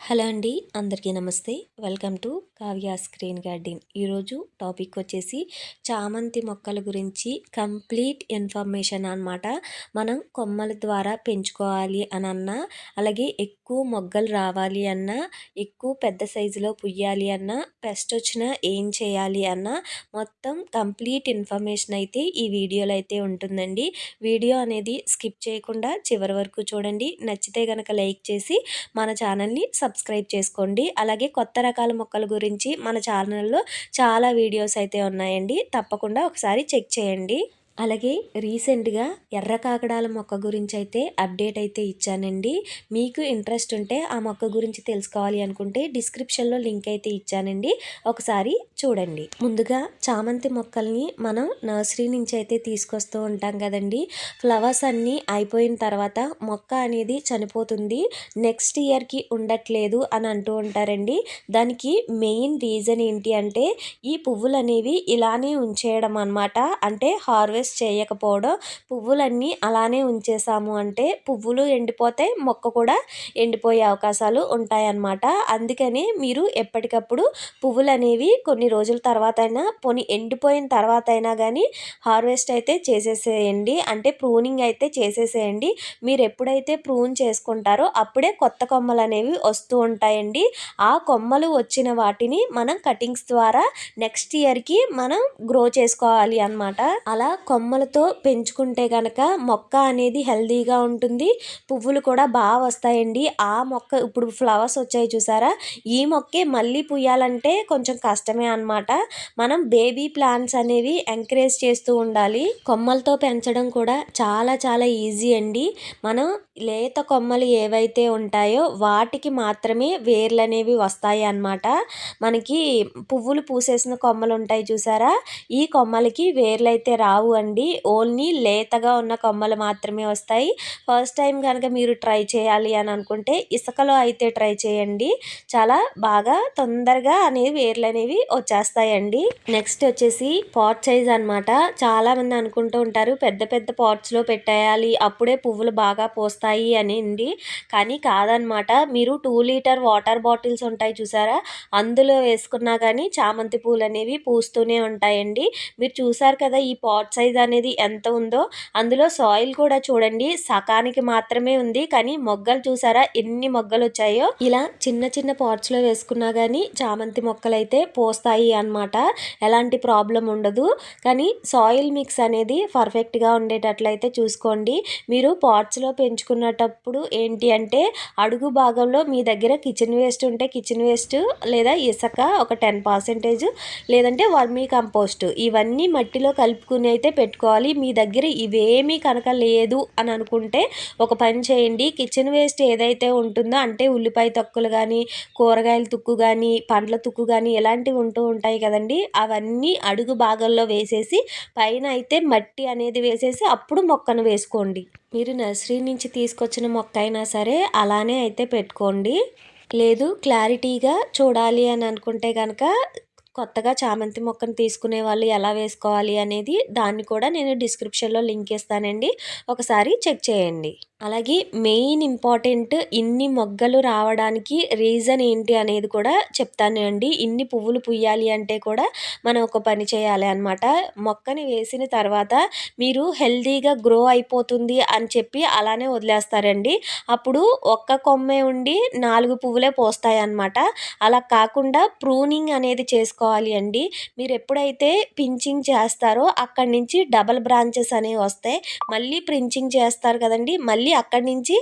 Hello అండి అందరికీ నమస్తే. Welcome to Kavya screen garden. ఈరోజు టాపిక్ వచ్చేసి చామంతి మొక్కల గురించి కంప్లీట్ ఇన్ఫర్మేషన్ అనమాట మనం కొమ్మల ద్వారా పెంచుకోవాలి అని అన్నా అలాగే ఎక్కువ మొగ్గలు రావాలి అన్నా ఎక్కువ పెద్ద సైజులో పుయ్యాలి అన్నా పెస్ట్ వచ్చినా ఏం చేయాలి అన్నా మొత్తం కంప్లీట్ ఇన్ఫర్మేషన్ అయితే ఈ వీడియోలో అయితే ఉంటుందండి. వీడియో అనేది స్కిప్ చేయకుండా చివరి వరకు చూడండి. నచ్చితే కనుక లైక్ చేసి మన ఛానల్ని సబ్స్క్రైబ్ చేసుకోండి. అలాగే కొత్త రకాల మొక్కల గురించి మన ఛానల్లో చాలా వీడియోస్ అయితే ఉన్నాయండి. తప్పకుండా ఒకసారి చెక్ చేయండి. అలాగే రీసెంట్గా ఎర్ర కాకడాల మొక్క గురించి అయితే అప్డేట్ అయితే ఇచ్చానండి. మీకు ఇంట్రెస్ట్ ఉంటే ఆ మొక్క గురించి తెలుసుకోవాలి అనుకుంటే డిస్క్రిప్షన్లో లింక్ అయితే ఇచ్చానండి. ఒకసారి చూడండి. ముందుగా చామంతి మొక్కల్ని మనం నర్సరీ నుంచి అయితే తీసుకొస్తూ ఉంటాం కదండి. ఫ్లవర్స్ అన్నీ అయిపోయిన తర్వాత మొక్క అనేది చనిపోతుంది. నెక్స్ట్ ఇయర్కి ఉండట్లేదు అని అంటూ ఉంటారండి. దానికి మెయిన్ రీజన్ ఏంటి అంటే ఈ పువ్వులు అనేవి ఇలానే ఉంచేయడం అనమాట అంటే హార్వెస్ట్ చేయకపోవడం పువ్వులన్నీ అలానే ఉంచేసాము అంటే పువ్వులు ఎండిపోతాయి మొక్క కూడా ఎండిపోయే అవకాశాలు ఉంటాయన్నమాట. అందుకని మీరు ఎప్పటికప్పుడు పువ్వులు అనేవి కొన్ని రోజుల తర్వాత అయినా పోనీ ఎండిపోయిన తర్వాత అయినా కానీ హార్వెస్ట్ అయితే చేసేసేయండి. అంటే ప్రూనింగ్ అయితే చేసేసేయండి. మీరు ఎప్పుడైతే ప్రూన్ చేసుకుంటారో అప్పుడే కొత్త కొమ్మలు అనేవి వస్తూ ఉంటాయండి. ఆ కొమ్మలు వచ్చిన వాటిని మనం కటింగ్స్ ద్వారా నెక్స్ట్ ఇయర్కి మనం గ్రో చేసుకోవాలి అనమాట అలా కొమ్మలతో పెంచుకుంటే కనుక మొక్క అనేది హెల్దీగా ఉంటుంది. పువ్వులు కూడా బాగా వస్తాయండి. ఆ మొక్క ఇప్పుడు ఫ్లవర్స్ వచ్చాయి చూసారా? ఈ మొక్కే మళ్ళీ పుయ్యాలంటే కొంచెం కష్టమే అనమాట మనం బేబీ ప్లాంట్స్ అనేవి ఎంకరేజ్ చేస్తూ ఉండాలి. కొమ్మలతో పెంచడం కూడా చాలా చాలా ఈజీ అండి. మనం లేత కొమ్మలు ఏవైతే ఉంటాయో వాటికి మాత్రమే వేర్లు అనేవి వస్తాయి అన్నమాట. మనకి పువ్వులు పూసేసిన కొమ్మలు ఉంటాయి చూసారా? ఈ కొమ్మలకి వేర్లు అయితే రావు అండి. ఓన్లీ లేతగా ఉన్న కొమ్మలు మాత్రమే వస్తాయి. ఫస్ట్ టైం కనుక మీరు ట్రై చేయాలి అని అనుకుంటే ఇసుకలో అయితే ట్రై చేయండి. చాలా బాగా తొందరగా అనేవి వేర్లు అనేవి వచ్చేస్తాయండి. నెక్స్ట్ వచ్చేసి పాట్ సైజ్ అనమాట చాలామంది అనుకుంటూ ఉంటారు పెద్ద పెద్ద పాట్స్లో పెట్టేయాలి అప్పుడే పువ్వులు బాగా పోస్తాయి అనింది కానీ కాదనమాట. మీరు టూ లీటర్ వాటర్ బాటిల్స్ ఉంటాయి చూసారా? అందులో వేసుకున్నా కానీ చామంతి పూలు అనేవి పూస్తూనే ఉంటాయండి. మీరు చూసారు కదా ఈ పాట్ సైజ్ అనేది ఎంత ఉందో? అందులో సాయిల్ కూడా చూడండి. సకానికి మాత్రమే ఉంది. కానీ మొగ్గలు చూసారా? ఎన్ని మొగ్గలు వచ్చాయో? ఇలా చిన్న చిన్న పాట్స్లో వేసుకున్నా కానీ చామంతి మొక్కలు అయితే పోస్తాయి అనమాట ఎలాంటి ప్రాబ్లం ఉండదు. కానీ సాయిల్ మిక్స్ అనేది పర్ఫెక్ట్గా ఉండేటట్లయితే చూసుకోండి. మీరు పాట్స్లో పెంచుకునేటప్పుడు ఏంటి అంటే అడుగు భాగంలో మీ దగ్గర కిచెన్ వేస్ట్ ఉంటే కిచెన్ వేస్ట్ లేదా ఇసుక ఒక టెన్ పర్సెంటేజ్ లేదంటే వర్మీ కంపోస్ట్. ఇవన్నీ మట్టిలో కలుపుకుని అయితే పెట్టుకోవాలి. మీ దగ్గర ఇవేమీ కనుక లేదు అని అనుకుంటే ఒక పని చేయండి. కిచెన్ వేస్ట్ ఏదైతే ఉంటుందో అంటే ఉల్లిపాయ తొక్కులు కానీ కూరగాయల తుక్కు కానీ పండ్ల తుక్కు కానీ ఇలాంటివి ఉంటూ ఉంటాయి కదండి. అవన్నీ అడుగు భాగంలో వేసేసి పైన అయితే మట్టి అనేది వేసేసి అప్పుడు మొక్కను వేసుకోండి. మీరు నర్సరీ నుంచి తీసుకొచ్చిన మొక్క అయినా సరే అలానే అయితే పెట్టుకోండి. లేదు క్లారిటీగా చూడాలి అని అనుకుంటే కనుక కొత్తగా చామంతి మొక్కను తీసుకునే వాళ్ళు ఎలా వేసుకోవాలి అనేది దాన్ని కూడా నేను డిస్క్రిప్షన్లో లింక్ ఇస్తానండి ఒకసారి చెక్ చేయండి. అలాగే మెయిన్ ఇంపార్టెంట్ ఇన్ని మొగ్గలు రావడానికి రీజన్ ఏంటి అనేది కూడా చెప్తాను అండి ఇన్ని పువ్వులు పుయ్యాలి అంటే కూడా మనం ఒక పని చేయాలి అనమాట మొక్కని వేసిన తర్వాత మీరు హెల్దీగా గ్రో అయిపోతుంది అని చెప్పి అలానే వదిలేస్తారండి. అప్పుడు ఒక్క కొమ్మే ఉండి నాలుగు పువ్వులే పోస్తాయి అన్నమాట అలా కాకుండా ప్రూనింగ్ అనేది చేసుకోవాలి. అండి. మీరు ఎప్పుడైతే పించింగ్ చేస్తారో అక్కడి నుంచి డబల్ బ్రాంచెస్ అనేవి వస్తాయి. మళ్ళీ ప్రించింగ్ చేస్తారు కదండి. మళ్ళీ మళ్ళీ అక్కడి నుంచి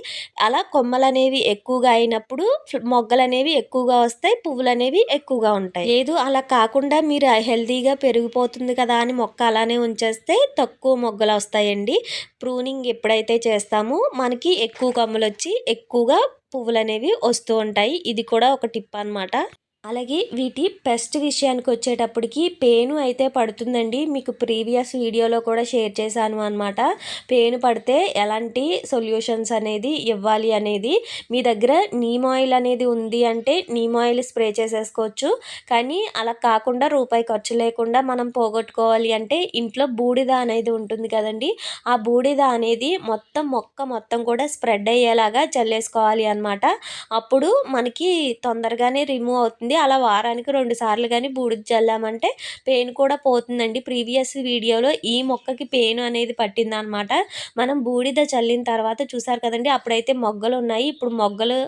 అలా కొమ్మలు అనేవి ఎక్కువగా అయినప్పుడు మొగ్గలు అనేవి ఎక్కువగా వస్తాయి. పువ్వులు అనేవి ఎక్కువగా ఉంటాయి. లేదు అలా కాకుండా మీరు హెల్తీగా పెరిగిపోతుంది కదా అని మొక్క అలానే ఉంచేస్తే తక్కువ మొగ్గలు వస్తాయండి. ప్రూనింగ్ ఎప్పుడైతే చేస్తామో మనకి ఎక్కువ కొమ్మలు వచ్చి ఎక్కువగా పువ్వులు అనేవి వస్తూ ఉంటాయి. ఇది కూడా ఒక టిప్ అనమాట అలాగే వీటి పెస్ట్ విషయానికి వచ్చేటప్పటికి పేను అయితే పడుతుందండి. మీకు ప్రీవియస్ వీడియోలో కూడా షేర్ చేశాను అనమాట పేను పడితే ఎలాంటి సొల్యూషన్స్ అనేది ఇవ్వాలి అనేది. మీ దగ్గర నీమ్ ఆయిల్ అనేది ఉంది అంటే నీమ్ ఆయిల్ స్ప్రే చేసేసుకోవచ్చు. కానీ అలా కాకుండా రూపాయి ఖర్చు లేకుండా మనం పోగొట్టుకోవాలి అంటే ఇంట్లో బూడిద అనేది ఉంటుంది కదండి. ఆ బూడిద అనేది మొత్తం మొక్క మొత్తం కూడా స్ప్రెడ్ అయ్యేలాగా చల్లేసుకోవాలి అనమాట అప్పుడు మనకి తొందరగానే రిమూవ్ అవుతుంది. అలా వారానికి రెండు సార్లు కానీ బూడిద చల్లామంటే పెయిన్ కూడా పోతుందండి. ప్రీవియస్ వీడియోలో ఈ మొక్కకి పెయిన్ అనేది పట్టిందనమాట. మనం బూడిద చల్లిన తర్వాత చూసారు కదండి అప్పుడైతే మొగ్గలు ఉన్నాయి ఇప్పుడు మొగ్గలు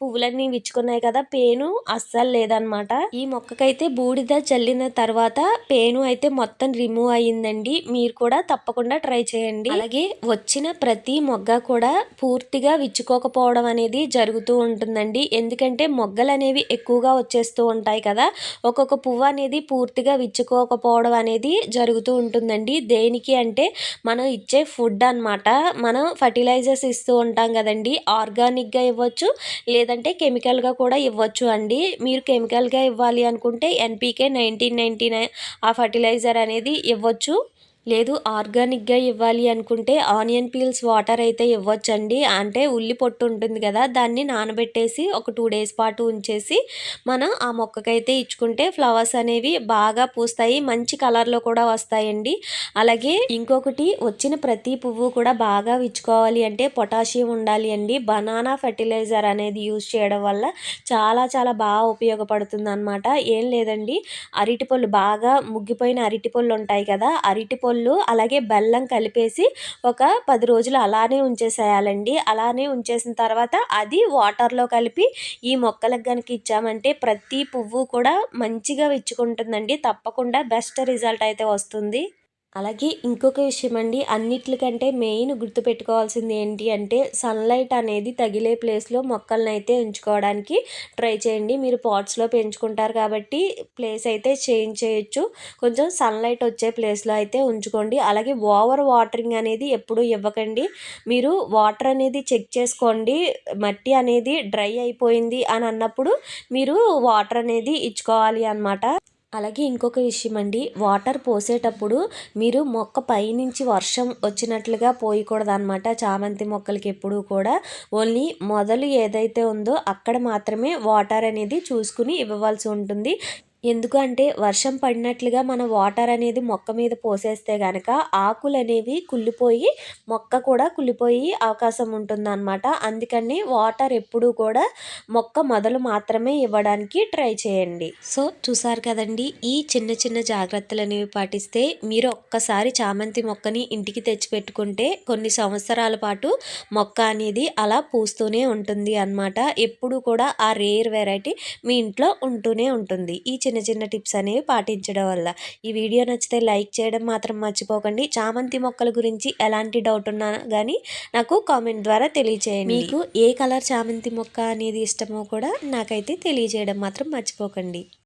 పువ్వులన్నీ విచ్చుకున్నాయి కదా పేను అస్సలు లేదనమాట. ఈ మొక్కకైతే బూడిద చల్లిన తర్వాత పేను అయితే మొత్తం రిమూవ్ అయ్యిందండి. మీరు కూడా తప్పకుండా ట్రై చేయండి. అలాగే వచ్చిన ప్రతి మొగ్గ కూడా పూర్తిగా విచ్చుకోకపోవడం అనేది జరుగుతూ ఉంటుందండి. ఎందుకంటే మొగ్గలు అనేవి ఎక్కువగా వచ్చేస్తూ ఉంటాయి కదా. ఒక్కొక్క పువ్వు అనేది పూర్తిగా విచ్చుకోకపోవడం అనేది జరుగుతూ ఉంటుందండి. దేనికి అంటే మనం ఇచ్చే ఫుడ్ అనమాట మనం ఫర్టిలైజర్స్ ఇస్తూ ఉంటాం కదండి. ఆర్గానిక్గా ఇవ్వచ్చు లేదంటే కెమికల్గా కూడా ఇవ్వచ్చు అండి. మీరు కెమికల్గా ఇవ్వాలి అనుకుంటే ఎన్పీకే నైన్టీన్ నైన్టీ నైన్ ఆ ఫర్టిలైజర్ అనేది ఇవ్వచ్చు. లేదు ఆర్గానిక్గా ఇవ్వాలి అనుకుంటే ఆనియన్ పీల్స్ వాటర్ అయితే ఇవ్వచ్చండి. అంటే ఉల్లి పొట్టు ఉంటుంది కదా దాన్ని నానబెట్టేసి ఒక టూ డేస్ పాటు ఉంచేసి మనం ఆ మొక్కకైతే ఇచ్చుకుంటే ఫ్లవర్స్ అనేవి బాగా పూస్తాయి మంచి కలర్లో కూడా వస్తాయండి. అలాగే ఇంకొకటి వచ్చిన ప్రతి పువ్వు కూడా బాగా విచ్చుకోవాలి అంటే పొటాషియం ఉండాలి అండి. బనానా ఫర్టిలైజర్ అనేది యూజ్ చేయడం వల్ల చాలా చాలా బాగా ఉపయోగపడుతుంది అనమాట ఏం లేదండి అరటిపళ్ళు బాగా ముగ్గిపోయిన అరటిపళ్ళు ఉంటాయి కదా అరటిపళ్ళు పళ్ళు అలాగే బెల్లం కలిపేసి ఒక పది రోజులు అలానే ఉంచేసేయాలండి. అలానే ఉంచేసిన తర్వాత అది వాటర్లో కలిపి ఈ మొక్కలకు కనుక ఇచ్చామంటే ప్రతి పువ్వు కూడా మంచిగా విచ్చుకుంటుందండి. తప్పకుండా బెస్ట్ రిజల్ట్ అయితే వస్తుంది. అలాగే ఇంకొక విషయం అండి అన్నిట్లకంటే మెయిన్ గుర్తుపెట్టుకోవాల్సింది ఏంటి అంటే సన్లైట్ అనేది తగిలే ప్లేస్లో మొక్కలను అయితే ఉంచుకోవడానికి ట్రై చేయండి. మీరు పాట్స్లో పెంచుకుంటారు కాబట్టి ప్లేస్ అయితే చేంజ్ చేయొచ్చు. కొంచెం సన్లైట్ వచ్చే ప్లేస్లో అయితే ఉంచుకోండి. అలాగే ఓవర్ వాటరింగ్ అనేది ఎప్పుడు ఇవ్వకండి. మీరు వాటర్ అనేది చెక్ చేసుకోండి. మట్టి అనేది డ్రై అయిపోయింది అని అన్నప్పుడు మీరు వాటర్ అనేది ఇచ్చుకోవాలి అనమాట అలాగే ఇంకొక విషయం అండి. వాటర్ పోసేటప్పుడు మీరు మొక్క పైనుంచి వర్షం వచ్చినట్లుగా పోయకూడదు అనమాట చామంతి మొక్కలకి ఎప్పుడూ కూడా. ఓన్లీ మొదలు ఏదైతే ఉందో అక్కడ మాత్రమే వాటర్ అనేది చూసుకుని ఇవ్వవలసి ఉంటుంది. ఎందుకంటే వర్షం పడినట్లుగా మన వాటర్ అనేది మొక్క మీద పోసేస్తే కనుక ఆకులు అనేవి కుళ్ళిపోయి మొక్క కూడా కుళ్ళిపోయి అవకాశం ఉంటుందన్నమాట. అందుకని వాటర్ ఎప్పుడూ కూడా మొక్క మొదలు మాత్రమే ఇవ్వడానికి ట్రై చేయండి. సో చూసారు కదండి ఈ చిన్న చిన్న జాగ్రత్తలు అనేవి పాటిస్తే మీరు ఒక్కసారి చామంతి మొక్కని ఇంటికి తెచ్చిపెట్టుకుంటే కొన్ని సంవత్సరాల పాటు మొక్క అనేది అలా పూస్తూనే ఉంటుంది అనమాట ఎప్పుడు కూడా ఆ రేర్ వెరైటీ మీ ఇంట్లో ఉంటూనే ఉంటుంది. ఈ చిన్న చిన్న చిన్న టిప్స్ అనేవి పాటించడం వల్ల. ఈ వీడియో నచ్చితే లైక్ చేయడం మాత్రం మర్చిపోకండి. చామంతి మొక్కల గురించి ఎలాంటి డౌట్ ఉన్నా కానీ నాకు కామెంట్ ద్వారా తెలియచేయండి. మీకు ఏ కలర్ చామంతి మొక్క అనేది ఇష్టమో కూడా నాకైతే తెలియజేయడం మాత్రం మర్చిపోకండి.